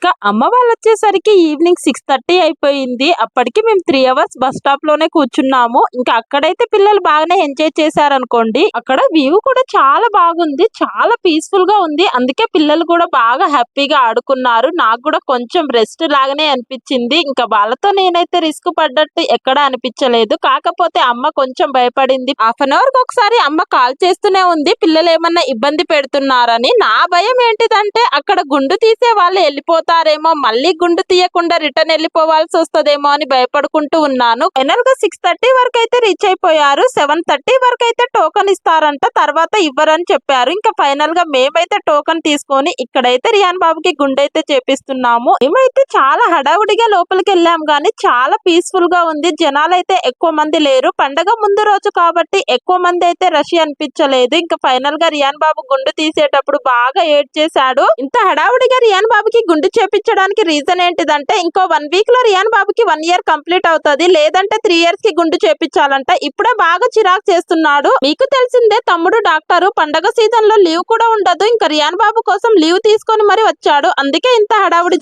ఇంకా అమ్మ వాళ్ళు వచ్చేసరికి ఈవినింగ్ సిక్స్ థర్టీ అయిపోయింది. అప్పటికి మేము త్రీ అవర్స్ బస్ స్టాప్లోనే కూర్చున్నాము. ఇంకా అక్కడైతే పిల్లలు బాగానే ఎంజాయ్ చేశారనుకోండి అక్కడ వ్యూ కూడా చాలా బాగుంది చాలా పీస్ఫుల్గా ఉంది. అందుకే పిల్లలు కూడా బాగా హ్యాపీగా ఆడుకున్నారు. నాకు కూడా కొంచెం రెస్ట్ లాగానే అనిపించింది. ఇంకా వాళ్ళతో నేనైతే రిస్క్ పడ్డట్టు ఎక్కడ అనిపించలేదు. కాకపోతే అమ్మ కొంచెం భయపడింది. హాఫ్ అన్ అవర్ ఒకసారి అమ్మ కాల్ చేస్తూనే ఉంది. పిల్లలు ఏమన్నా ఇబ్బంది పెడుతున్నారని. నా భయం ఏంటిదంటే అక్కడ గుండు తీసే వాళ్ళు వెళ్ళిపోతారేమో మళ్ళీ గుండు తీయకుండా రిటర్న్ వెళ్ళిపోవాల్సి వస్తదేమో అని భయపడుకుంటూ ఉన్నాను. ఫైనల్గా సిక్స్ థర్టీ వరకు అయితే రీచ్ అయిపోయారు. సెవెన్ థర్టీ వరకు అయితే టోకన్ ఇస్తారంట తర్వాత ఇవ్వరని చెప్పారు. ఇంకా ఫైనల్గా మేమైతే టోకన్ తీసుకొని ఇక్కడైతే రియాన్ బాబుకి గుండె అయితే చేపిస్తున్నాము. మేమైతే చాలా హడావుడిగా లోపలికి వెళ్ళాం గానీ చాలా పీస్ఫుల్గా ఉంది. జనాలు అయితే ఎక్కువ మంది లేరు. పండగ ముందు రోజు కాబట్టి ఎక్కువ మంది అయితే రష్ అనిపించలేదు. ఇంకా ఫైనల్గా రియాన్ బాబు గుండు తీసేటప్పుడు బాగా ఏడ్ చేశాడు ఇంత హడావుడిగా రియాన్ బాబుకి గుండు చేపించడానికి రీజన్ ఏంటిదంటే ఇంకో వన్ వీక్లో రియాన్ బాబుకి వన్ ఇయర్ కంప్లీట్ అవుతుంది. లేదంటే త్రీ ఇయర్స్కి గుండు చేపించాలంట. ఇప్పుడే బాగా చిరాకు చేస్తున్నాడు. మీకు తెలిసిందే తమ్ముడు డాక్టర్. పండగ సీజన్లో లీవ్ కూడా ఉండదు. ఇంకా రియాన్ బాబు కోసం లీవ్ తీసుకొని మరి వచ్చాడు. అందుకే ఇంత హడావుడి